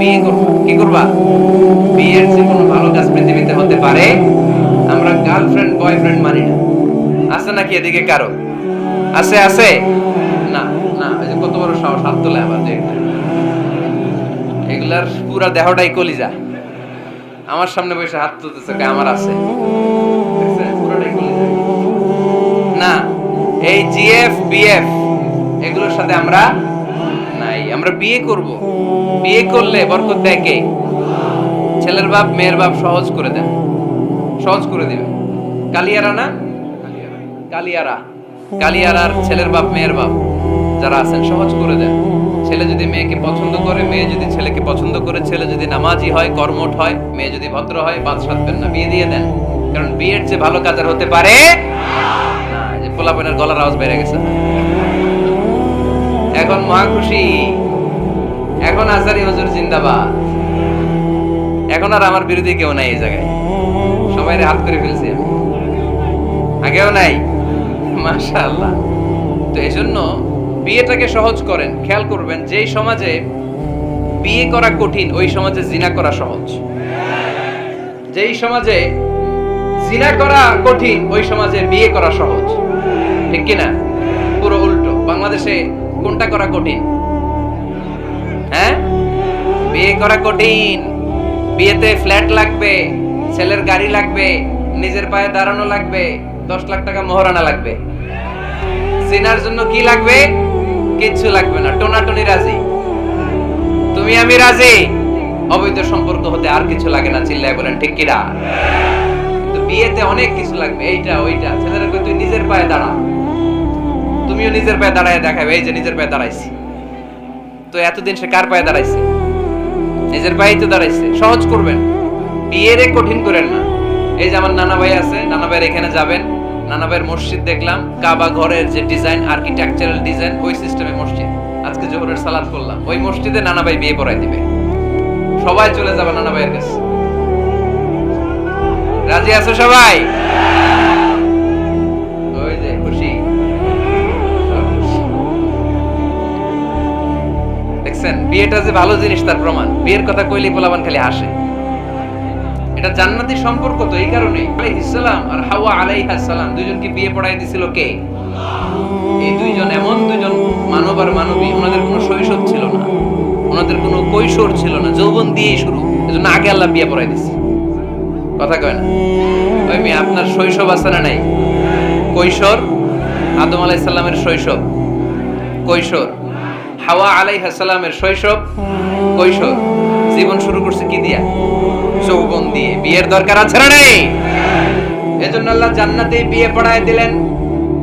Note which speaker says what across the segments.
Speaker 1: বিয়ে কি করবা? বিয়ের যে কোনো ভালো কাজ পৃথিবীতে হতে পারে। আমরা গার্লফ্রেন্ড বয়ফ্রেন্ড মানি না। আছে নাকি এদিকে কারও? আছে আছে? না না যে কত বড় সাহস, হাত তোলে আবার এগুলার পুরা দেহটাই কলিজা। আমার সামনে বসে হাত তুলতেছে আমার আছে? না, এই জিএফ বিএফ এগুলোর সাথে আমরা আমরা বিয়ে করব। বিয়ে করলে বরকত দেয় কে? ছেলের বাপ, মেয়ের বাপ সহজ করে দেন। সহজ করে দিবে। কালিয়ারা না? কালিয়ারা। কালিয়ারার ছেলের বাপ, মেয়ের বাপ যারা আছেন, সহজ করে দেন। ছেলে যদি মেয়েকে পছন্দ করে, মেয়ে যদি ছেলেকে পছন্দ করে, ছেলে যদি নামাজি হয়, কর্মঠ হয়, মেয়ে যদি ভদ্র হয় বাদ সাধবেন না, বিয়ে দিয়ে দেন। কারণ বিয়ের যে ভালো কাজ আর হতে পারে না। যে পোলাপনের গলার আওয়াজ বেড়ে গেছে। এখন মা খুশি। এখন আজারি হুজুর জিন্দাবাদ। এখন আর আমার বিরোধী কেউ নাই এই জায়গায়। সবাই হাত করে ফেলছি আমি। আগেও নাই। মাশাআল্লাহ। তো এই জন্য বিয়েটাকে সহজ করেন, খেয়াল করবেন, যেই সমাজে বিয়ে করা কঠিন, ওই সমাজে জিনা করা সহজ। যেই সমাজে জিনা করা কঠিন, ওই সমাজে বিয়ে করা সহজ। ঠিক কিনা? পুরো উল্টো। বাংলাদেশে কোনটা করা কঠিন? হ্যাঁ? বিয়ে করা কঠিন। বিয়েতে ফ্ল্যাট লাগবে, ছেলের গাড়ি লাগবে, নিজের পায়ে দাঁড়ানো লাগবে, দশ লাখ টাকা মোহরানা লাগবে। সিনার জন্য কি লাগবে? কিচ্ছু লাগবে না। টোনাটনি রাজি। তুমি আমি রাজি। অবৈধ সম্পর্ক হতে আর কিছু লাগে না, চিল্লায় বলেন, ঠিক কিনা? বিয়েতে অনেক কিছু লাগবে, এইটা, ওইটা। ছেলেরা তুই নিজের পায়ে দাঁড়া। তুমিও নিজের পায়ে দাঁড়ায় দেখাবে, এই যে নিজের পায়ে দাঁড়াইছি। তো এতদিন সে কার পায়ে দাঁড়াইছে? নিজের পায়েই তো দাঁড়াইছে, সহজ করবেন। বিয়েরে কঠিন করেন না। এই যে আমার নানা ভাই আছে, নানা ভাইয়ের এখানে যাবেন, নানা ভাইয়ের মসজিদ দেখলাম, কাবা ঘরের যে ডিজাইন আর্কিটেকচারাল ডিজাইন ওই সিস্টেমে মসজিদ। আজকে জোহরের সালাদ করলাম, ওই মসজিদে নানা ভাই বিয়ে পড়াই দিবে। সবাই চলে যাবে নানা ভাইয়ের কাছে। রাজি আছো সবাই? দেখছেন? বিয়েটা যে ভালো জিনিস, তার প্রমাণ। বিয়ের কথা কইলেই পোলাবান খালি হাসে। এটা জান্নাতি সম্পর্ক তো, এই কারণে আলাইহিস সালাম আর হাওয়া আলাইহাস সালাম দুইজনকে বিয়ে পড়াই দিছিল কে? এই দুইজন, এমন দুইজন মানব আর মানবী, ওনাদের কোনো শৈশব ছিল না। ওনাদের কোনো কৈশোর ছিল না, যৌবন দিয়েই শুরু। এজন্য আগে আল্লাহ বিয়ে পড়াই দিছে। কথা কয় না? ওই মেয়ে, আপনার শৈশব আছে না নাই? কৈশোর আদম আলাইহিস সালামের শৈশব। কৈশোর। হাওয়া আলাইহাসালামের শৈশব, কৈশোর, জীবন শুরু করছে কি দিয়া? যৌবন দিয়ে। বিয়ের দরকার আছে না নেই? এজন্য আল্লাহ জান্নাতে বিয়ে পড়ায় দিলেন।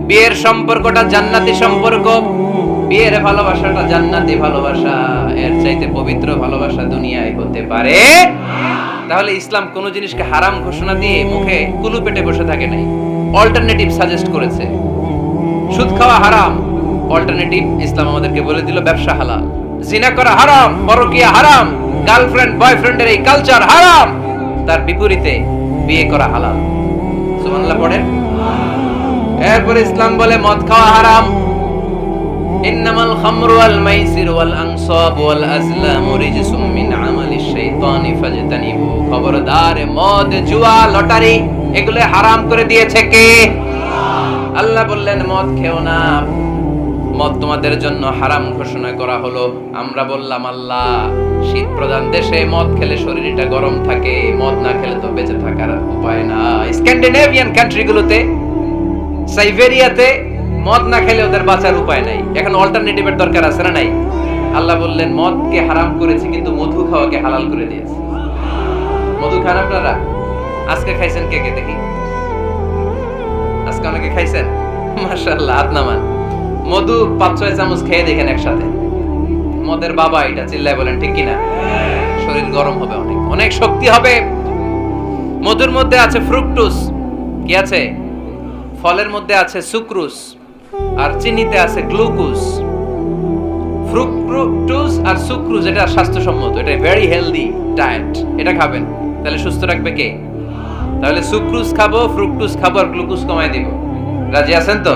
Speaker 1: বিয়ের সম্পর্কটা জান্নাতি সম্পর্ক। বিয়ের ভালোবাসাটা জান্নাতি ভালোবাসা। এর চাইতে পবিত্র ভালোবাসা দুনিয়ায় হতে পারে। তাহলে ইসলাম কোন জিনিসকে হারাম ঘোষণা দিয়ে মুখে কুলু পেটে বসে থাকে নাই। অল্টারনেটিভ সাজেস্ট করেছে। সুদ খাওয়া হারাম। অল্টারনেটিভ ইসলাম আমাদেরকে বলে দিল, ব্যবসা হালাল। জিনা করা হারাম, পরকিয়া হারাম গার্লফ্রেন্ড বয়ফ্রেন্ডের এই কালচার হারাম, তার বিপরীতে বিয়ে করা হালাল। সুবহানাল্লাহ, পড়েন। এরপর ইসলাম বলে, মদ খাওয়া হারাম। ইন্নামাল খামরু ওয়াল মাইসির ওয়াল আনসাব ওয়াল আজলামু রিজসুম মিন আমালিশ শাইতানি ফাজতানিবু। খবরদার, মদ, জুয়া, লটারি, এগুলো হারাম করে দিয়েছে কে? আল্লাহ বললেন, মদ খেও না। মদ তোমাদের জন্য হারাম ঘোষণা করা হলো। আমরা বললাম, আল্লাহ, শীত প্রধান দেশে মদ খেলে শরীরটা গরম থাকে, মদ না খেলে তো বেঁচে থাকার উপায় না। স্ক্যান্ডিনেভিয়ান কান্ট্রিগুলোতে, সাইবেরিয়াতে মদ না খেলে ওদের বাঁচার উপায় নাই। এখন অল্টারনেটিভের দরকার আছে না নাই? আল্লাহ বললেন, মদকে হারাম করেছে, কিন্তু মধু খাওয়াকে হালাল করে দিয়েছে। মধু খান আপনারা? আজকে খাইছেন কে কে দেখি? আজকে অনেকে খাইছেন? মাশাআল্লাহ, হাত নামান। মধু পাঁচ, ছয় চামচ খেয়ে দেখেন একসাথে। মদের বাবা এটা চিল্লায় বলেন, ঠিক কিনা? শরীর গরম হবে অনেক। অনেক শক্তি হবে। মধুর মধ্যে আছে ফ্রুকটুস। কি আছে? ফলের মধ্যে আছে সুক্রুস। আর চিনিতে আছে গ্লুকোজ। ফ্রুক্টোজ আর সুক্রুজ এটা স্বাস্থ্যসম্মত। এটা ভেরি হেলদি ডায়েট এটা খাবেন। তাহলে সুস্থ রাখবে কে? তাহলে সুক্রুজ খাব ফ্রুক্টোজ খাব আর গ্লুকোজ কমাই দিব। রাজি আছেন তো?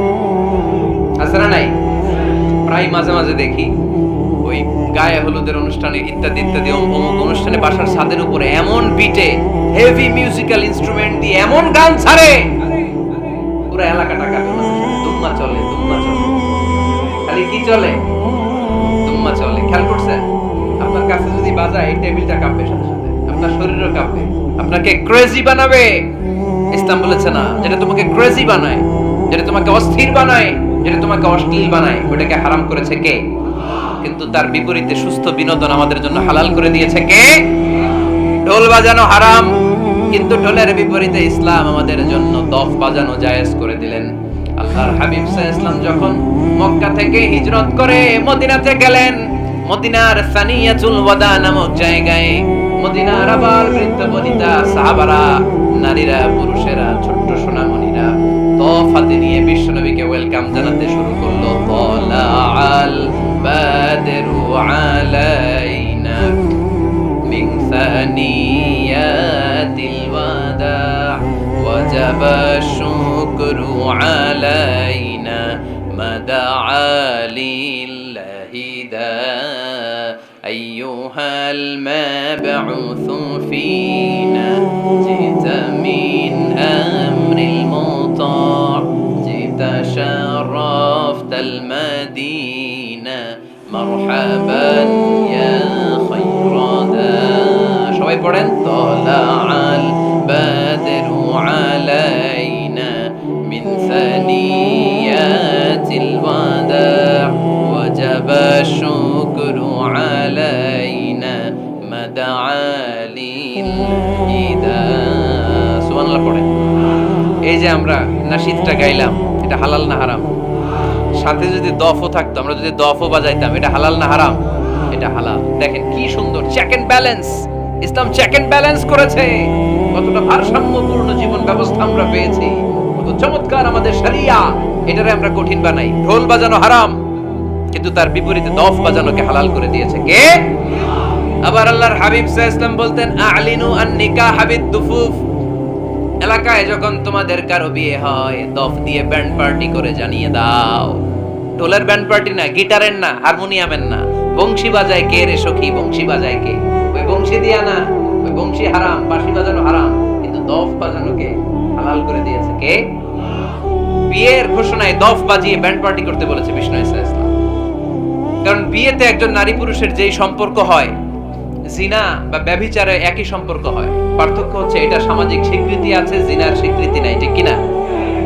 Speaker 1: প্রায় মাঝে মাঝে দেখি ওই গায়ে হলুদের অনুষ্ঠানে ইত্যাদি ইত্যাদি, অমুক অনুষ্ঠানে বাসার ছাদের উপরে এমন বিটে হেভি মিউজিক্যাল ইনস্ট্রুমেন্ট দিয়ে এমন গান ছাড়ে। পুরো এলাকাটা কাঁপে চলে চলে। খালি কি চলে? চলে। খেয়াল করছেন? আপনার কাছে যদি বাজায়, এই টেবিলটা কাঁপবে সাথে সাথে। আপনার শরীরও কাঁপবে আপনাকে ক্রেজি বানাবে। ইসলাম বলেছে না, যেটা তোমাকে ক্রেজি বানায়, যেটা তোমাকে অস্থির বানায় যেটা তোমাকে অশ্লীল বানায় ওটাকে হারাম করেছে কে? কিন্তু তার বিপরীতে সুস্থ বিনোদন আমাদের জন্য হালাল করে দিয়েছে কে? ঢোল বাজানো হারাম, কিন্তু ঢোলের বিপরীতে ইসলাম আমাদের জন্য দফ বাজানো জায়েজ করে দিলেন। আল্লাহর হাবিব ইসলাম যখন মক্কা থেকে হিজরত করে মদিনাতে গেলেন, মদিনার সানিয়াতুল ওয়াদা নামক জায়গায় মদিনার আবার বৃদ্ধ বনিতা, সাহাবারা, নারীরা, পুরুষেরা, ছোট্ট সোনামণিরা নিয়ে বিশ্বনবীকে ওয়েলকাম জানাতে শুরু করলো তলাআল বাদরু আলাইনা من ثنيات الوداع وجب الشكر علينا ما دعا لله داع أيها المبعوث فينا المدينة مرحبا يا خير داع সবাই পড়েন طلع البدر علينا من ثنيات الوداع وجب الشكر علينا ما دعا للهدى سبحان الله পড়েন এই যে আমরা নাশিদটা গাইলাম এটা হালাল না হারাম সাথে যদি দফও থাকতো, আমরা যদি দফও বাজাইতাম, এটা হালাল না হারাম? এটা হালাল। দেখেন কি সুন্দর check and balance Islam check and balance করেছে। কতটা ভারসাম্যপূর্ণ জীবন ব্যবস্থা আমরা পেয়েছি। কত চমৎকার আমাদের শরিয়া। এটারে আমরা কঠিন বানাই। ঢোল বাজানো হারাম, কিন্তু তার বিপরীতে দফ বাজানোকে হালাল করে দিয়েছে। কে? আবার আল্লাহর হাবিব ওয়াসাল্লাম বলতেন, আলিনু আন নিকাহ হাবিদ দুফুফ এলাকায় যখন তোমাদের কারও বিয়ে হয়, দফ দিয়ে ব্যান্ড পার্টি করে জানিয়ে দাও। ঢোলের ব্যান্ড পার্টি না গিটারের না হারমোনিয়ামের না। বংশী বাজায় কে রে সখী, বংশী বাজায় কে? ওই বংশী দিয়া না, ওই বংশী হারাম, বাঁশি বাজানো হারাম, কিন্তু দফ বাজানোকে হালাল করে দিয়েছে কে? বিয়ের ঘোষণায় দফ বাজিয়ে ব্যান্ড পার্টি করতে বলেছে বিষ্ণু ইসলাম। কারণ বিয়েতে একজন নারী পুরুষের যেই সম্পর্ক হয়, জিনা বা ব্যভিচারে একই সম্পর্ক হয়। পার্থক্য হচ্ছে এটা সামাজিক স্বীকৃতি আছে, জিনার স্বীকৃতি নাই, ঠিক কিনা?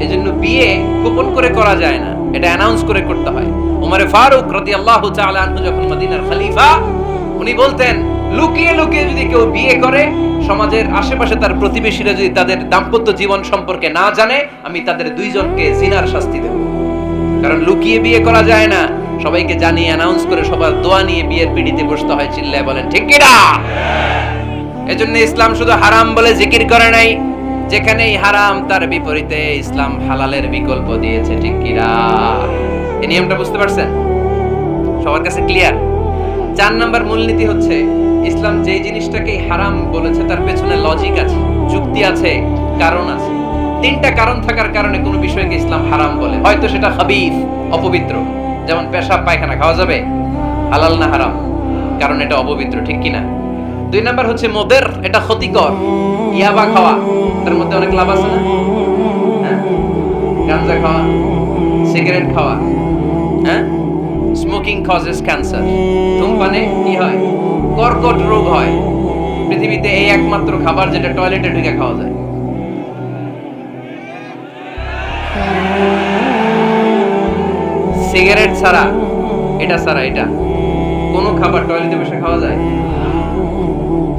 Speaker 1: এই জন্য বিয়ে গোপন করে করা যায় না। এটা অ্যানাউন্স করে করতে হয়। ফারুক আল্লাহ আনহু যখন মদিনার খলিফা, উনি বলতেন, লুকিয়ে লুকিয়ে যদি কেউ বিয়ে করে, সমাজের আশেপাশে তার প্রতিবেশীরা যদি তাদের দাম্পত্য জীবন সম্পর্কে না জানে, আমি তাদের দুইজনকে জিনার শাস্তি দেব। কারণ লুকিয়ে বিয়ে করা যায় না। সবাইকে জানিয়ে অ্যানাউন্স করে সবার দোয়া নিয়ে বিয়ের পিড়িতে বসতে হয়, চিল্লায় বলেন, ঠিক কিনা এজন্য ইসলাম শুধু হারাম বলে জিকির করে নাই। যেখানেই হারাম, তার বিপরীতে ইসলাম হালালের বিকল্প দিয়েছে, ঠিক কিনা এই নিয়মটা বুঝতে পারছেন? সবার কাছে ক্লিয়ার চার নাম্বার মূলনীতি হচ্ছে, ইসলাম যে জিনিসটাকে হারাম বলেছে, তার পেছনে লজিক আছে, যুক্তি আছে, কারণ আছে। তিনটা কারণ থাকার কারণে কোনো বিষয়কে ইসলাম হারাম বলে। হয়তো সেটা হাবিফ অপবিত্র। যেমন পেশাব, পায়খানা খাওয়া যাবে, হালাল না হারাম? কারণ এটা অপবিত্র, ঠিক কিনা দুই নাম্বার হচ্ছে মোদের, এটা ক্ষতিকর। ইয়াবা খাওয়া? তার মধ্যে অনেক লাভ আছে না? হ্যাঁ? গাঞ্জা খাওয়া, সিগারেট খাওয়া হ্যাঁ? স্মোকিং কজেস ক্যান্সার ধূমপানে কি হয়? কর্কট রোগ হয়। পৃথিবীতে এই একমাত্র খাবার যেটা টয়লেটে ঢুকে খাওয়া যায়। সিগারেট ছাড়া, এটা ছাড়া, এটা। কোনো খাবার টয়লেটে বসে খাওয়া যায়?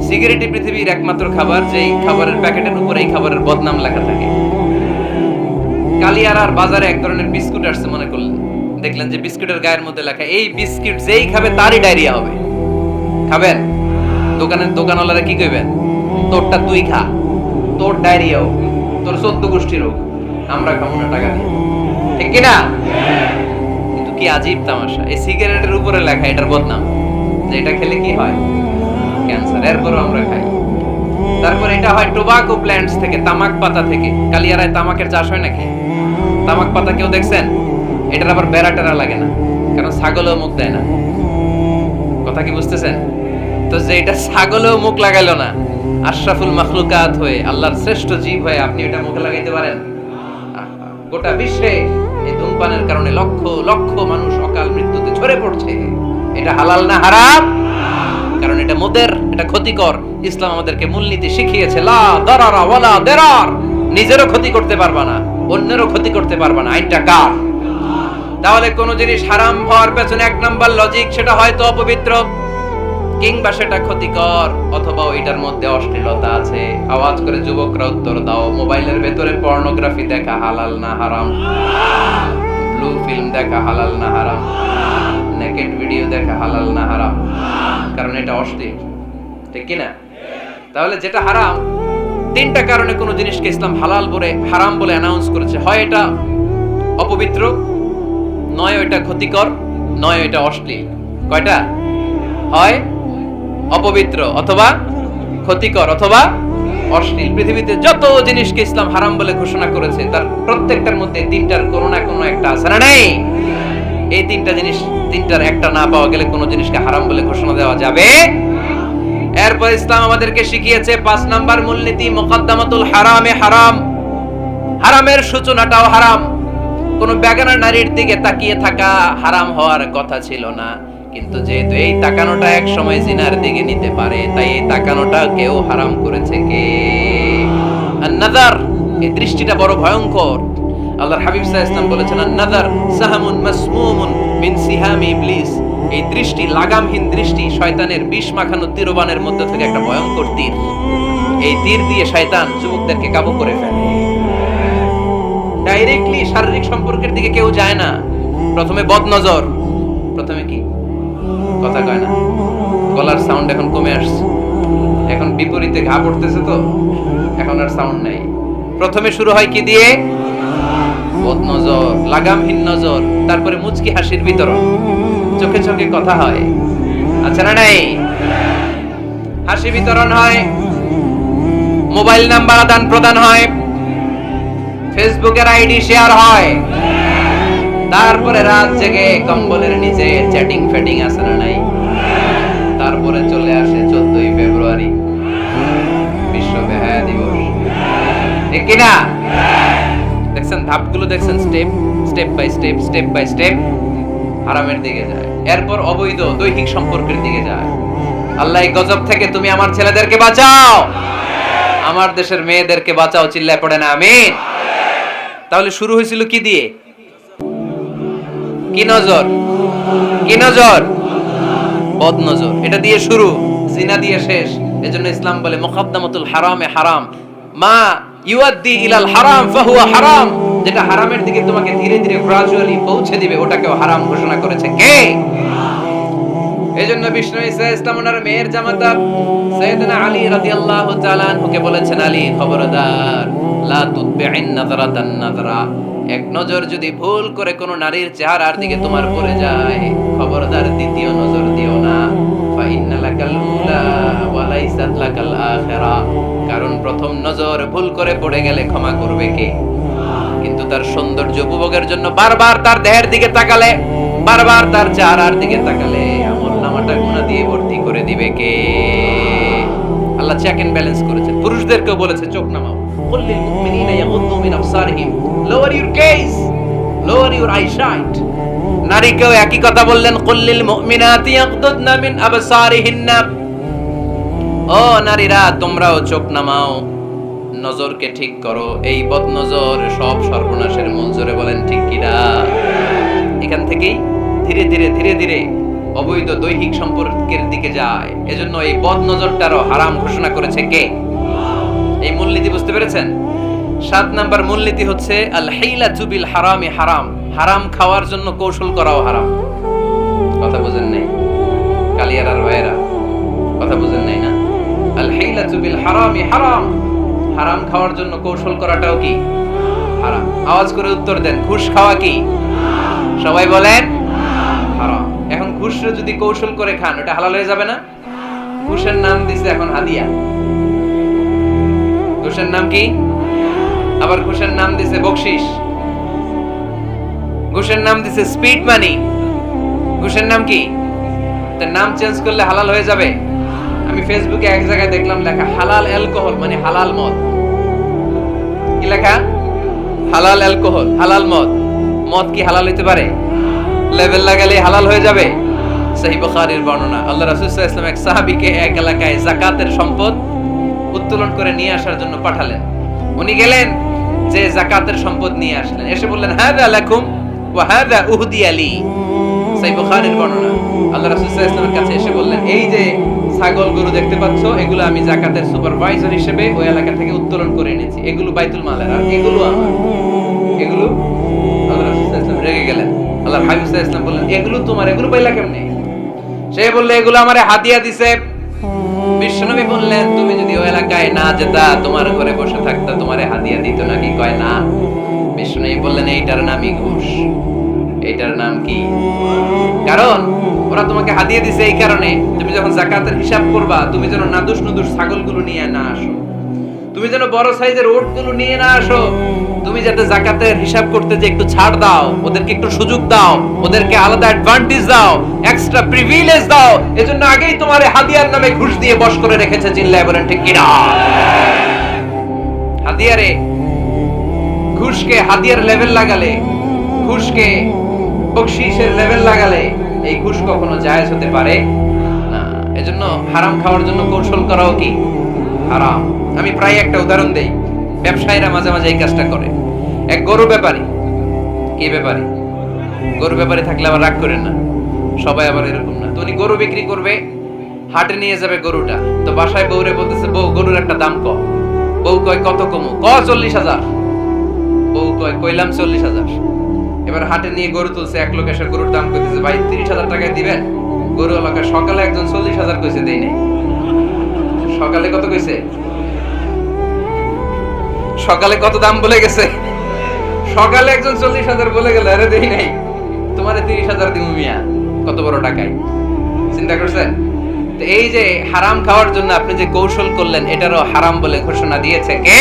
Speaker 1: সিগারেটই পৃথিবীর একমাত্র খাবার, যেই খাবারের প্যাকেটের উপরে এই খাবারের বদনাম লেখা থাকে। কালিয়ার আর বাজারে এক ধরনের বিস্কুট আসছে, মনে করলেন। দেখলেন যে বিস্কুটের গায়ের মধ্যে লেখা, এই বিস্কুট যেই খাবে তারই ডায়রিয়া হবে। খাবেন? দোকানের দোকানওয়ালারা কি কইবেন? তোরটা তুই খা। তোর ডায়রিয়া হোক, তোর চোদ্দ গোষ্ঠীর হোক, আমরা খাব না, টাকা দিয়ে। ঠিক কিনা? কিন্তু কি আজীব তামাশা। এই সিগারেটের উপরে লেখা, এটার বদনাম। যে এটা খেলে কি হয়? ক্যান্সার, এরপরও আমরা খাই। তারপর এটা হয় টোবাকো প্ল্যান্টস থেকে, তামাক পাতা থেকে। কালিয়ারায় তামাকের চাষ হয় নাকি? তামাক পাতা কেউ দেখছেন? এটার আবার বেড়া টেরা লাগে না, কারণ ছাগলও মুখ দেয় না। কথা কি বুঝতেছেন? তো যে এটা ছাগলেও মুখ লাগাইলো না, আশরাফুল মাখলুকাত হয়ে, আল্লাহর শ্রেষ্ঠ জীব হয়ে আপনি এটা মুখে লাগাইতে পারেন। গোটা বিশ্বে এই ধূমপানের কারণে লক্ষ লক্ষ মানুষ অকাল মৃত্যুতে ঝরে পড়ছে। এটা হালাল না হারাম? কারণ এটা মোদের এটা ক্ষতিকর। ইসলাম আমাদেরকে মূলনীতি শিখিয়েছে নিজেরও ক্ষতি করতে পারবা না, অন্যেরও ক্ষতি করতে পারবা না। আইনটা কার? তাহলে কোন জিনিস হারাম হওয়ার পেছনে এক নাম্বার লজিক সেটা হয়তো অপবিত্র, কিংবা সেটা ক্ষতিকর, অথবা ওইটার মধ্যে অশ্লীলতা আছে। আওয়াজ করে যুবকরা উত্তর দাও, মোবাইলের ভেতরে পর্নোগ্রাফি দেখা হালাল না হারাম? ব্লু ফিল্ম দেখা হালাল না হারাম? নেকেড ভিডিও দেখা হালাল না হারাম? কারণ এটা অশ্লীল। ঠিক কি না? তাহলে যেটা হারাম, তিনটা কারণে কোনো জিনিসকে ইসলাম হালাল বলে, হারাম বলে অ্যানাউন্স করেছে। হয় এটা অপবিত্র, নয় ওইটা ক্ষতিকর, নয় ওইটা অশ্লীল। কয়টা? হয় অপবিত্র অথবা ক্ষতিকর অথবা অশ্লীল। পৃথিবীতে যত জিনিসকে ইসলাম হারাম বলে ঘোষণা করেছে, তার প্রত্যেকটার মধ্যে তিনটার কোনো না কোনো একটা আছে না নেই? এই তিনটা জিনিস, তিনটার একটা না পাওয়া গেলে কোনো জিনিসকে হারাম বলে ঘোষণা দেওয়া যাবে এরপর ইসলাম আমাদেরকে শিখিয়েছে পাঁচ নাম্বার মূলনীতি, মোকদ্দমাতুল হারামে হারাম। হারামের সূচনাটাও হারাম। কোন বেগানা নারীর দিকে তাকিয়ে থাকা হারাম হওয়ার কথা ছিল না। কিন্তু যেহেতু এই তাকানোটা এক সময় জিনার দিকে নিতে পারে, তাই এই তাকানোটা কেউ হারাম করেছে কে? নাদার এই দৃষ্টিটা বড় ভয়ঙ্কর। আল্লাহর হাবিব সাল্লাল্লাহু ইসলাম বলেছেন নাদার সাহামুন মাসমুমুন মিন সিহামি ইবলিস। এই দৃষ্টি, লাগামহীন দৃষ্টি শয়তানের বিষ মাখানো তীরবানের মধ্যে থেকে একটা ভয়ঙ্কর তীর। এই তীর দিয়ে শয়তান যুবকদেরকে কাবু করে ফেলে। ডাইরেক্টলি শারীরিক সম্পর্কের দিকে কেউ যায় না। প্রথমে বদনজর, প্রথমে কি? কথা কয় না। গলার সাউন্ড এখন কমে আসছে। এখন বিপরীতে ঘা পড়তেছে তো, এখন আর সাউন্ড নাই। প্রথমে শুরু হয় কি দিয়ে? বদনজর, লাগামহীন নজর, তারপরে মুচকি হাসির বিতরণ। চোখে চোখে কথা হয়। আচ্ছা না নাই? হাসি বিতরণ হয়, মোবাইল নাম্বার আদান প্রদান হয়, ফেসবুকের আইডি শেয়ার হয়, তারপরে রাত জেগে কম্বলের নিচে চ্যাটিং ফ্যাটিং আছে না নাই? তারপরে চলে আসে চোদ্দই ফেব্রুয়ারি বিশ্ব বেহায়া দিবস। ঠিক কিনা দেখছেন, ধাপগুলো দেখছেন step step by step step by step হারামের দিকে যায়। এরপর অবৈধ দৈহিক সম্পর্কের দিকে যায়। আল্লাহ এই গজব থেকে তুমি আমার ছেলেদেরকে বাঁচাও। আমার দেশের মেয়েদেরকে বাঁচাও, চিল্লায় পড়ে না, আমিন। তাহলে শুরু হয়েছিল কি দিয়ে? কি নজর? কি নজর? বদ নজর এটা দিয়ে শুরু, জিনা দিয়ে শেষ। এজন্য ইসলাম বলে মুকদ্দামাতুল হারামে হারাম। মা ইউআদ্দি ইলাল হারাম, ফাহুয়া হারাম। যেটা হারামের দিকে তোমাকে ধীরে ধীরে গ্রাজুয়ালি পৌঁছে দিবে, ওটাকেও হারাম ঘোষণা করেছে কে? বিষ্ণু ইসা ইসলাম ওনার মেয়ের জামাতা সৈয়দনা আলী বলেছেন, আলী, খবরদার, লা এক নজর যদি ভুল করে কোন নারীর চেহারার দিকে তোমার পড়ে যায়, খবরদার, দ্বিতীয় নজর দিও না। কারণ প্রথম নজর ভুল করে পড়ে গেলে ক্ষমা করবে কে? কিন্তু তার সৌন্দর্য উপভোগের জন্য বারবার তার দেহের দিকে তাকালে, বারবার তার চেহারার দিকে তাকালে আমল নামাটা গুণা দিয়ে ভর্তি করে দিবে কে? আল্লাহ চেক এন্ড ব্যালেন্স করেছে পুরুষদেরকেও বলেছে, চোখ নামাও। কুল্লিল মুমিনিনা ইয়াগুদ্দু মিন আবসারিহিম। Lower your gaze lower your eyesight নারীকেও একই কথা বললেন কুল্লিল মুমিনাতি ইয়াগুদ্দুনা মিন আবসারিহিন্না। ও নারীরা, তোমরাও চোখ নামাও। নজরকে ঠিক করো। এই বদ নজর সব সর্বনাশের মূল। জোরে বলেন, ঠিক কিনা এখান থেকেই ধীরে ধীরে ধীরে ধীরে অবৈধ দৈহিক সম্পর্কের দিকে যায়। এজন্য এই বদ নজরটারও হারাম ঘোষণা করেছে কে? এই মূলনীতি বুঝতে পেরেছেন? সাত নাম্বার মূলনীতি হচ্ছে আল হেইলা জুবিল হারামি। হারাম হারাম খাওয়ার জন্য কৌশল করাও হারাম। কথা বুঝেন নাই? কালিয়ারার ভাইয়েরা, কথা বুঝেন নাই না? হিলাতু বিল হারামি হারাম। হারাম খাওয়ার জন্য কৌশল করাটাও কি? হারাম। আওয়াজ করে উত্তর দেন, ঘুষ খাওয়া কি? সবাই বলেন, হারাম। এখন ঘুষ যদি কৌশল করে খান, ওটা হালাল হয়ে যাবে না? ঘুষের নাম দিছে এখন হাদিয়া। ঘুষের নাম কি? আবার ঘুষের নাম দিছে বকশিস। ঘুষের নাম দিছে স্পিড মানি ঘুষের নাম কি? তার নাম চেঞ্জ করলে হালাল হয়ে যাবে। আমি ফেসবুকে এক জায়গায় দেখলাম লেখা, হালাল অ্যালকোহল মানে হালাল মদ। কি লেখা? হালাল অ্যালকোহল হালাল মদ। মদ কি হালাল হইতে পারে? লেভেল লাগালে হালাল হয়ে যাবে। সহি বুখারীর বর্ণনা। আল্লাহ রাসূল ওয়াসাল্লাম এক সাহাবীকে এক এলাকায় যাকাতের সম্পদ উত্তোলন করে নিয়ে আসার জন্য পাঠালেন। উনি গেলেন, যে জাকাতের সম্পদ নিয়ে আসলেন। এসে বললেন, হাদা লাকুম ওয়া হাদা উহদি আলী সেই বুখারীর বর্ণনা। আল্লাহ রাসূল সাল্লাল্লাহু কাছে এসে বললেন, এই যে ছাগল গরু দেখতে পাচ্ছ, এগুলো আমি যাকাতের সুপারভাইজার হিসেবে ওই এলাকা থেকে উত্তোলন করে এনেছি। এগুলো বাইতুল মালের, আর এগুলো এগুলো রেগে গেলেন। আল্লাহ হাবিব আলাইহি বললেন, এগুলো তোমার, এগুলো পাইলা কেমনে? সে বললে, এগুলো আমার হাদিয়া দিছে। বিশ্বনবী বললেন, তুমি যদি ওই এলাকায় না যেতা, তোমার ঘরে বসে থাকতা, তোমারে হাদিয়া দিত নাকি কয় না? বিশ্বনবী বললেন, এইটার নামই ঘুষ। এইটার নাম কি? কারণ, ওরা তোমাকে হাদিয়া দিছে এই কারণে। তুমি যখন জাকাতের হিসাব করবা, তুমি যেন নাদুস নুদুস ছাগলগুলো নিয়ে না আসো। তুমি যেন বড় সাইজের ওটগুলো নিয়ে না আসো। তুমি যাতে জাকাতের হিসাব করতে যে একটু ছাড় দাও, ওদেরকে একটু সুযোগ দাও, ওদেরকে আলাদা অ্যাডভান্টেজ দাও এক্সট্রা প্রিভিলেজ দাও, এজন্য আগেই তোমার হাদিয়ার নামে ঘুষ দিয়ে বশ করে রেখেছে চিল্লায় বলেন, ঠিক কিনা? হাদিয়ারে ঘুষকে হাদিয়ার লেভেল লাগালে, ঘুষকে বকশিসের লেভেল লাগালে এই ঘুষ কখনো জায়েজ হতে পারে? না, এজন্য হারাম খাওয়ার জন্য কৌশল করাও কি? হারাম। আমি প্রায় একটা উদাহরণ দেই। ব্যবসায়ীরা মাঝে মাঝে এই কাজটা করে। এক গরু ব্যাপারী। কি ব্যাপারী? গরু ব্যাপারী থাকলে আবার রাগ করেন না। সবাই আবার এরকম না। তো উনি গরু বিক্রি করবে, হাটে নিয়ে যাবে গরুটা। তো বাসায় বউরে বলতেছে, বউ, গরুর একটা দাম ক। বউ কয়, কত কমু? ক, চল্লিশ হাজার। বউ কয়, কইলাম চল্লিশ হাজার। এবার হাটে নিয়ে গরু তুলছে এক লোক এসে গরুর দাম কইতেছে, ভাই, তিরিশ হাজার টাকায় দিবেন গরু এলাকা সকালে একজন চল্লিশ হাজার কইছে, দেই নাই। সকালে কত কইছে? সকালে কত দাম বলে গেছে? সকালে একজন চল্লিশ হাজার বলে গেল, আরে, দেই নাই। তোমার তিরিশ হাজার দিব মিয়া, কত বড় টাকায়? চিন্তা করছেন তো এই যে হারাম খাওয়ার জন্য আপনি যে কৌশল করলেন, এটারও হারাম বলে ঘোষণা দিয়েছে কে?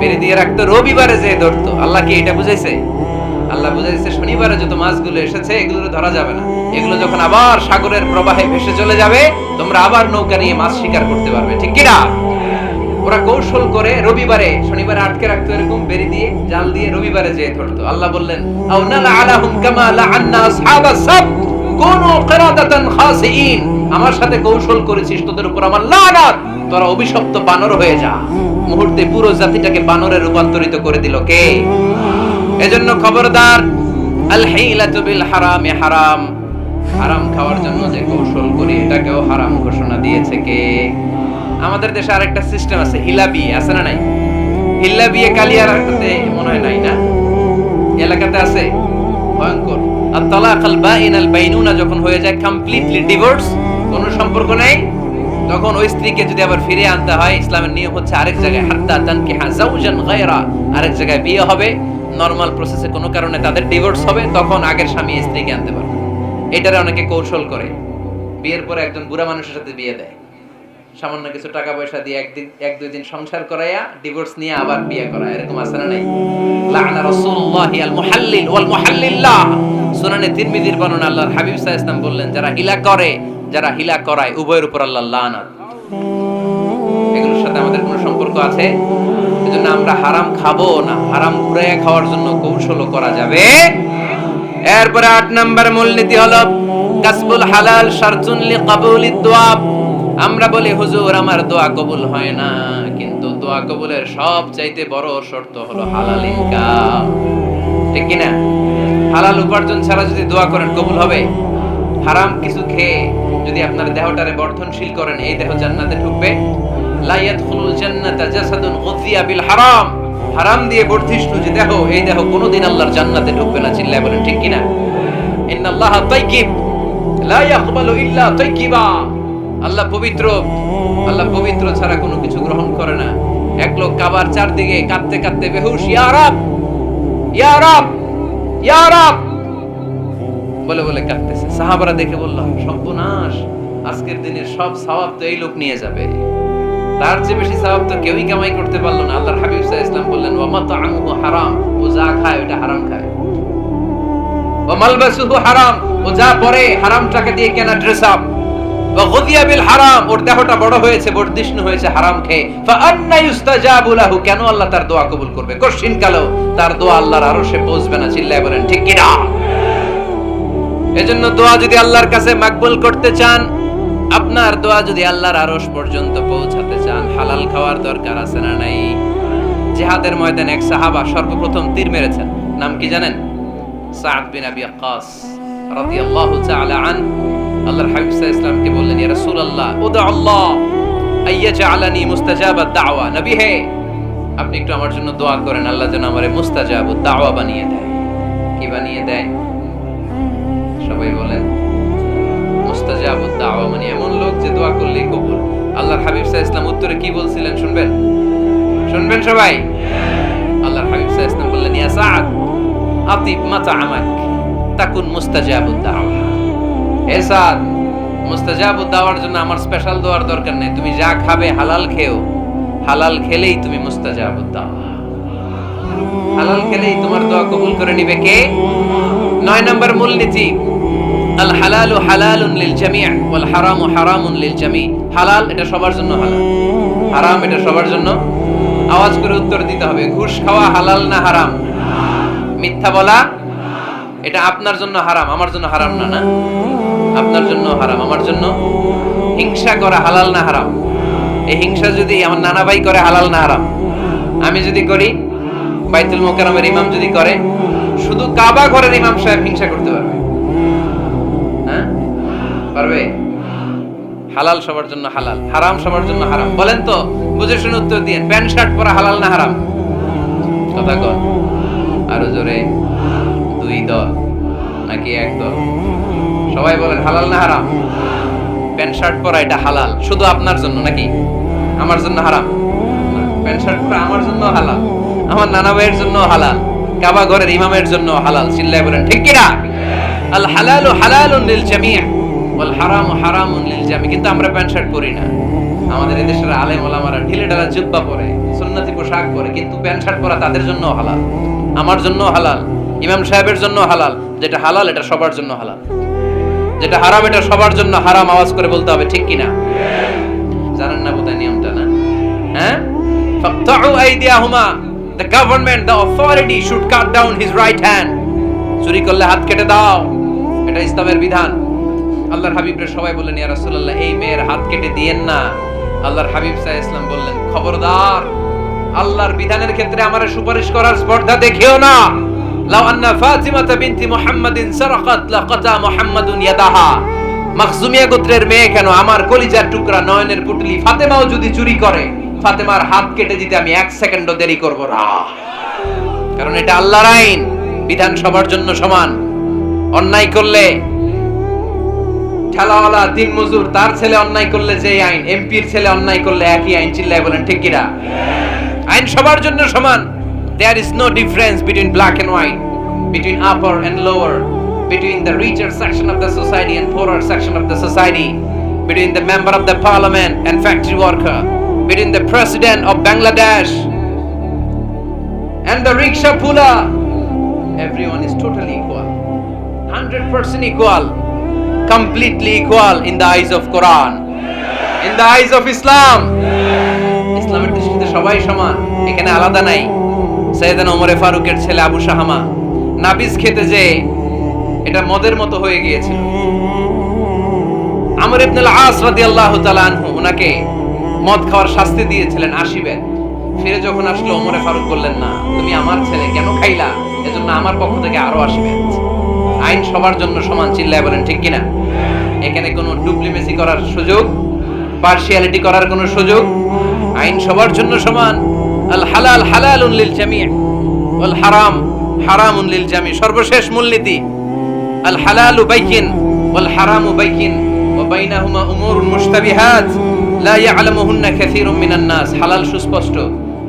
Speaker 1: বেড়ে দিয়ে রাখতো, রবিবারে যে ধরতো। আল্লাহ কি এটা বুঝাইছে? আল্লাহ বুঝাইছে, শনিবারে যত মাছগুলো এসেছে, এগুলো ধরা যাবে না। এগুলো যখন আবার সাগরের প্রবাহে ভেসে চলে যাবে, তোমরা আবার নৌকা নিয়ে মাছ শিকার করতে পারবে। ঠিক কিনা? ওরা কৌশল করে রবিবারে, শনিবারে আটকে রাখতো, এরকম বেরি দিয়ে, জাল দিয়ে রবিবারে যেয়ে ধরতো। আল্লাহ বললেন আলাহুম কামা লাআন্না আসহাবাস সাবত, কোনু কিরাদাতান খাসিইন আমার সাথে কৌশল করেছিস, তোদের উপর আমার লানাত। তোরা অভিশপ্ত বানর হয়ে যা। মুহূর্তে পুরো জাতিটাকে বানরে রূপান্তরিত করে দিল কে? এজন্য খবরদার আল বিল হারামে। হারাম হারাম খাওয়ার জন্য যে কৌশল এটাকেও হারাম ঘোষণা দিয়েছে কে? আমাদের দেশে আরেকটা সিস্টেম আছে হিলা বিয়ে আছে না নাই? হিল্লা বিয়ে কালিয়ার মনে হয় নাই না? এলাকাতে আছে? ভয়ঙ্কর। আর তালাক আল বাইন আল বাইনুনা যখন হয়ে যায় কমপ্লিটলি ডিভোর্স কোনো সম্পর্ক নেই? তখন ওই স্ত্রীকে যদি আবার ফিরে আনতে হয়, ইসলামের নিয়ম হচ্ছে আরেক জায়গায়, হাত্তা তানকে হাজাউজান গায়রা। আরেক জায়গায় বিয়ে হবে নরমাল প্রসেসে কোনো কারণে তাদের ডিভোর্স হবে, তখন আগের স্বামী স্ত্রীকে আনতে পারবে। এটারে অনেকে কৌশল করে। বিয়ের পরে একজন বুড়া মানুষের সাথে বিয়ে দেয়। সামান্য কিছু টাকা পয়সা দিয়ে একদিন, এক দুই দিন সংসার করাইয়া ডিভোর্স নিয়ে আবার বিয়ে করা এরকম আছে না নাই? লাআনা রাসূলুল্লাহি আল মুহাল্লিল ওয়াল মুহাল্লিল্লাহ সুনানে তিরমিজির বর্ণনা আল্লাহর হাবিব সাল্লাল্লাহু আলাইহি বললেন, যারা হিলা করে যারা হিলা করায়, উভয়ের উপর আল্লাহ এগুলোর সাথে আমাদের কোনো সম্পর্ক আছে? এজন্য আমরা হারাম খাব না। হারাম ঘুরাইয়া খাওয়ার জন্য কৌশলও করা যাবে। এরপরে আট নাম্বার মূলনীতি হলো, কাসবুল হালাল শারতুন লিকাবুলিদ দোয়া আমরা বলি, হুজুর, আমার দোয়া কবুল হয় না। কিন্তু দোয়া কবুলের সব চাইতে বড় শর্ত হলো হালাল ইনকাম। ঠিক কি না হালাল উপার্জন ছাড়া যদি দোয়া করেন, কবুল হবে? হারাম কিছু খেয়ে যদি আপনার দেহটারে বর্ধনশীল করেন, এই দেহ জান্নাতে ঢুকবে। লা ইয়াদখুলুল জান্নাতা জাসাদুন গুযিয়া বিল হারাম। হারাম দিয়ে বর্ধিষ্ণু যে দেহ, এই দেহ কোনোদিন আল্লাহর জান্নাতে ঢুকবে না, চিল্লায় বলেন, ঠিক কি না ইন্নাল্লাহা তাইয়িব লা ইয়াকবালু ইল্লা তাইয়িবা আল্লাহ পবিত্র আল্লাহ পবিত্র ছাড়া কোনো কিছু গ্রহণ করে না। এক লোক কাবার চারদিকে কাঁদতে কাঁদতে বেহুশ, ইয়া রাব ইয়া রাব ইয়া রাব। বলে বলে কাঁদতেছে। সাহাবারা দেখে বলল, সর্বনাশ, আজকের দিনের সব সওয়াব তো এই লোক নিয়ে যাবে। তার চেয়ে বেশি সওয়াব তো কেউই কামাই করতে পারল না। আল্লাহর হাবিব সাল্লাল্লাহু ইসলাম বললেন মাতআমুহু হারাম, ও যা খায় ওটা হারাম খায়। মালবাসুহু হারাম, ও যা পরে দিয়ে কেনা ড্রেস আপ হারাম, ওর দেহটা বড় হয়েছে হয়েছে, হারাম খেয়ে। কেন আল্লাহ তার দোয়া কবুল করবে? কঠিন কালো, তার দোয়া আল্লাহর আরশে পৌঁছবে না, চিল্লায় বলেন, ঠিক কি না এজন্য দোয়া যদি আল্লাহর কাছে মাকবুল করতে চান, আপনার দোয়া যদি আল্লাহর আরশ পর্যন্ত পৌঁছাতে চান, হালাল খাওয়ার দরকার আছে না নাই? জেহাদের ময়দানে এক সাহাবা সর্বপ্রথম তীর মেরেছেন। নাম কি জানেন? সাদ বিন আবি ওয়াক্কাস রাদিয়াল্লাহু তাআলা আন আল্লাহর হাবিব সাল্লাল্লাহু বললেন, ইয়া রাসূলুল্লাহ উদা আল্লাহ দাওয়া নবী হে, আপনি একটু আমার জন্য দোয়া করেন, আল্লাহ যেন আমারে মুস্তাজাবুদ দাওয়া বানিয়ে দেয়। কি বানিয়ে দেয়? সবাই বলেন মুস্তাজাবুদ দাওয়া মানে এমন লোক যে দোয়া করলেই কবুল। আল্লাহর হাবিব সাল্লাল্লাহু ইসলাম উত্তরে কি বলছিলেন শুনবেন? শুনবেন সবাই? আল্লাহর হাবিব সাল্লাল্লাহু ইসলাম বললেন, ইয়া সাদ আতিব মাতা আমাক তাকুন মুস্তাজাবুদ দাওয়া। হে সাদ মুস্তাজাবুদ দাওয়ার জন্য আমার স্পেশাল দোয়ার দরকার নেই। তুমি যা খাবে হালাল খেও। হালাল খেলেই তুমি মুস্তাজাবুদ দাওয়া। হালাল খেলেই তোমার দোয়া কবুল করে নিবে কে? নয় নম্বর মূলনীতি আল হালালু হালালুন লিল জামি' ওয়াল হারামু হারামুন জামি' হালাল এটা সবার জন্য হালাল। হারাম এটা সবার জন্য। আওয়াজ করে উত্তর দিতে হবে। ঘুষ খাওয়া হালাল না হারাম? মিথ্যা বলা? এটা আপনার জন্য হারাম, আমার জন্য হারাম না না? আপনার জন্য হারাম, আমার জন্য? হিংসা করা হালাল না হারাম? এই হিংসা যদি আমার নানা ভাই করে হালাল না হারাম? আমি যদি করি, বাইতুল মোকারমের ইমাম যদি করে, শুধু কাবা ঘরের ইমাম সাহেব হিংসা করতে হ্যাঁ পারবে? হালাল সবার জন্য হালাল, হারাম সবার জন্য হারাম। বলেন তো, বুঝে শুনে উত্তর দিন প্যান্ট, শার্ট পরা হালাল না হারাম? কথা কন। আরও জোরে, দুই দল, নাকি এক দল? সবাই বলেন, হালাল না হারাম? প্যান্ট, শার্ট পরা এটা হালাল, শুধু আপনার জন্য নাকি? আমার জন্য হারাম? প্যান্ট, শার্ট পরা আমার জন্য হালাল, আমার নানা ভাইয়ের জন্য হালাল, কাবা ঘরের ইমামের জন্য হালাল, চিল্লায় বলেন, ঠিক কিনা? আল হালালু হালালুন লিল জামি' ওয়াল লিল জামি' কিন্তু আমরা প্যান্ট শার্ট পরি না। আমাদের আলেম ওলামারা ঢিলে ঢালা জুব্বা পরে, সুন্নতি পোশাক পরে, কিন্তু প্যান্ট শার্ট পরা তাদের জন্য হালাল, আমার জন্য হালাল, ইমাম সাহেবের জন্য হালাল, যেটা হালাল এটা সবার জন্য হালাল। যেটা হারাম এটা সবার জন্য হারাম, আওয়াজ করে বলতে হবে, ঠিক কিনা? জানেন না বোধহয় নিয়মটা না? হ্যাঁ? ফাকতাউ আইদিয়াহুমা the government the authority should cut down his right hand চুরি করলে হাত কেটে দাও, এটা ইসলামের বিধান। আল্লাহর হাবিবরে সবাই বললেন, ইয়া রাসূলুল্লাহ, এই মেয়ের হাত কেটে দিয়েন না। আল্লাহর হাবিব সাল্লাল্লাহু ইসলাম বললেন, খবরদার, আল্লাহর বিধানের ক্ষেত্রে আমার সুপারিশ করার স্পর্ধা দেখিও না। লাউ আন্না ফাতিমাতা বিনতি মুহাম্মাদিন সারাকাত, লাকাতা মুহাম্মাদুন ইয়াদাহা। মাখজুমিয়া গোত্রের মেয়ে কেন? আমার কলিজার টুকরা নয়নের পুটলি ফাতেমাও যদি চুরি করে, ফাতেমার হাত কেটে দিতে আমি এক সেকেন্ডও দেরি করব না। কারণ এটা আল্লাহর আইন, বিধান সবার জন্য সমান। অন্যায় করলে ঠেলাওয়ালা দিন মজুর তার ছেলে অন্যায় করলে যে আইন এমপির ছেলে অন্যায় করলে একই আইন চিল্লায় বলেন ঠিক কিনা আইন সবার জন্য সমান there is no difference between black and white between upper and lower between the richer section of the society and poorer section of the society between the member of the parliament and factory worker, between the president of Bangladesh and the rickshaw puller. Everyone is totally equal. 100% equal. Completely equal in the eyes of Quran. In the eyes of Islam. ইসলামের দৃষ্টিতে সবাই সমান, এখানে আলাদা নাই। সৈয়দান ওমরে ফারুকের ছেলে আবু শাহামা নাবিজ খেতে যে এটা মদের মতো হয়ে গিয়েছিল। আমর ইবনুল আস রাদিয়াল্লাহু তাআলা আনহু উনাকে মদ খাওয়ার শাস্তি দিয়েছিলেন আসিবেন ফিরে যখন আসলো, ওমরে ফারুক বললেন, না, তুমি আমার ছেলে কেন খাইলা? এজন্য আমার পক্ষ থেকে আরও আসিবেন আইন সবার জন্য সমান চিল্লায় বলেন, ঠিক কিনা? এখানে কোনো ডুপ্লিমেসি করার সুযোগ পার্শিয়ালিটি করার কোনো সুযোগ, আইন সবার জন্য সমান। আল হালাল হালালুন লিল জামি' ওয়াল হারাম হারামুন লিল জামি' সর্বশেষ মূলনীতি। আল হালালু বাইয়িন, ওয়াল হারামু বাইয়িন, ওয়া বাইনাহুমা উমুরুন মুশতাবিহাত, লা ইয়ালামুহুন্না কাসীরুম মিনান নাস। হালাল সুস্পষ্ট,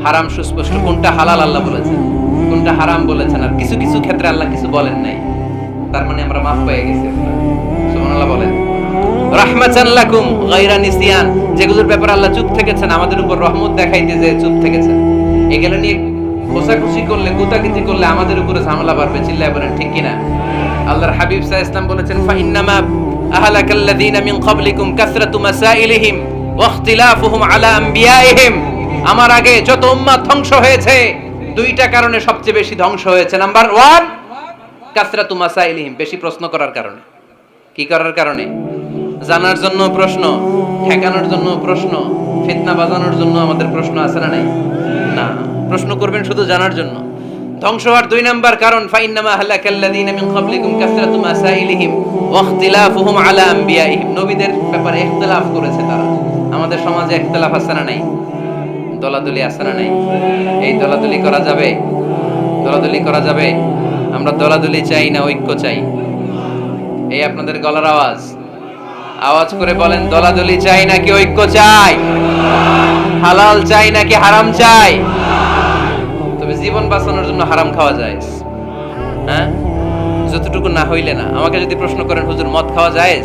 Speaker 1: হারাম সুস্পষ্ট, কোনটা হালাল আল্লাহ বলেছেন? কোনটা হারাম বলেছেন? আর কিছু কিছু ক্ষেত্রে আল্লাহ কিছু বলেন নাই। তার মানে আমরা মাফ পেয়ে গেছি। সুবহানাল্লাহ বলেন। রাহমাতান লাকুম গায়রা নিসিয়ান। যেগুলোর ব্যাপারে আল্লাহ চুপ থেকেছেন, আমাদের উপর রহমত দেখাইতে যে চুপ থেকেছেন। এগুলো নিয়ে খোসাখুশি করলে করলে আমাদের উপরে ঝামেলা বাড়বে, চিল্লায় বলেন, ঠিক কিনা? আল্লাহর হাবিব আলাইহি ইসলাম বলেছেন ফা ইন্নামা আহলাকাল্লাযীনা মিন ক্বাবলিকুম কাসরাতু মাসাইলিহিম আলা আমার আগে যত উম্মাত ধ্বংস হয়েছে, দুইটা কারণে সবচেয়ে বেশি ধ্বংস হয়েছে। নাম্বার ওয়ান কাসরাতু মাসাইলিহিম, বেশি প্রশ্ন করার কারণে। কি করার কারণে? জানার জন্য প্রশ্ন, ঠেকানোর জন্য প্রশ্ন, ফিতনা বাজানোর জন্য আমাদের প্রশ্ন আছে না নাই? না। প্রশ্ন করবেন শুধু জানার জন্য। ধ্বংস হওয়ার দুই নাম্বার কারণ, ফাইন্নামা হালাকাল্লাযীনা মিন ক্বাবলিকুম কাসরাতু মাসাইলিহিম ওয়া ইখতিলাফুহুম আলা আম্বিয়াইহিম নবীদের ব্যাপারে ইখতিলাফ করেছে তারা। আমাদের সমাজে ইখতিলাফ আছে না নাই? দলাদলি আছে না নাই? এই দলাদলি করা যাবে? দলাদলি করা যাবে? আমরা দলাদলি চাই না ঐক্য চাই। এই আপনাদের গলার আওয়াজ। আওয়াজ করে বলেন, দলাদলি চাই নাকি ঐক্য চাই? হালাল চাই নাকি হারাম চাই? তবে জীবন বাঁচানোর জন্য হারাম খাওয়া যায়। হ্যাঁ? যতটুকু না হইলে না। আমাকে যদি প্রশ্ন করেন, হুজুর, মদ খাওয়া যায়?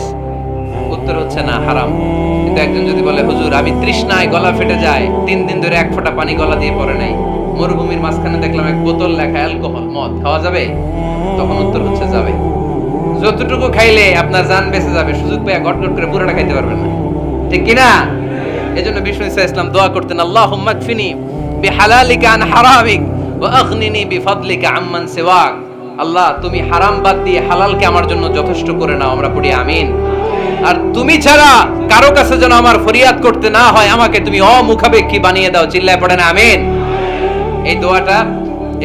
Speaker 1: উত্তর হচ্ছে না, হারাম। কিন্তু একজন যদি বলে, হুজুর, আমি তৃষ্ণায় গলা ফেটে যায় তিন দিন ধরে এক ফোঁটা পানি গলা দিয়ে পড়ে নাই। মরুভূমির মাঝখানে দেখলাম এক বোতল লেখা অ্যালকোহল, মদ। খাওয়া যাবে? তখন উত্তর হচ্ছে যাবে। যতটুকু খাইলে আপনার জান বেঁচে যাবে, সুযোগ পেয়ে গট গট করে পুরোটা খাইতে পারবেন না। ঠিক কিনা এজন্য বিষ্ণু ইসা ইসলাম দোয়া করতেন আল্লাহ বি হালালিকা আন হারামিক আগনিনি বি ফাদলিকা আম্মান আল্লাহ, তুমি হারাম বাদ দিয়ে হালালকে আমার জন্য যথেষ্ট করে নাও, আমরা পড়ি আমিন। আর তুমি ছাড়া কারও কাছে যেন আমার ফরিয়াদ করতে না হয়, আমাকে তুমি অমুখাপেক্ষী বানিয়ে দাও, চিল্লায় পড়েন আমিন। এই দোয়াটা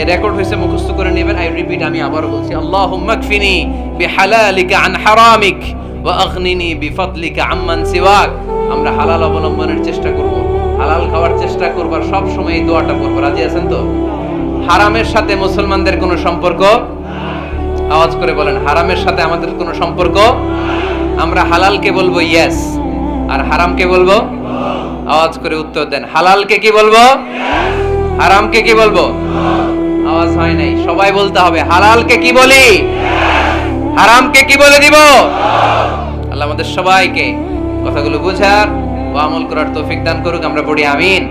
Speaker 1: এ রেকর্ড হয়েছে, মুখস্থ করে নেবেন। আই রিপিট আমি আবারও বলছি, আল্লাহুম্মা কফিনি বিহালালিকা আন হারামিক ওয়া আগনিনি বিফাদলিকা আম্মান সিওয়াক। আমরা হালাল অবলম্বনের চেষ্টা করব, হালাল খাওয়ার চেষ্টা করব আর সব সময় এই দোয়াটা করব রাজি আছেন তো? হারামের সাথে মুসলমানদের কোনো সম্পর্ক? আওয়াজ করে বলেন, হারামের সাথে আমাদের কোনো সম্পর্ক? আমরা হালালকে বলব ইয়েস আর হারামকে বলব? আওয়াজ করে উত্তর দেন, হালালকে কি বলব? হারামকে কি বলব? আওয়াজ হয় নাই। সবাই বলতে হবে, হালালকে কি বলি? হারামকে কি বলে দিব? আল্লাহ আমাদের সবাইকে কথাগুলো বুঝার ও আমল করার তৌফিক দান করুক, আমরা পড়ি আমিন।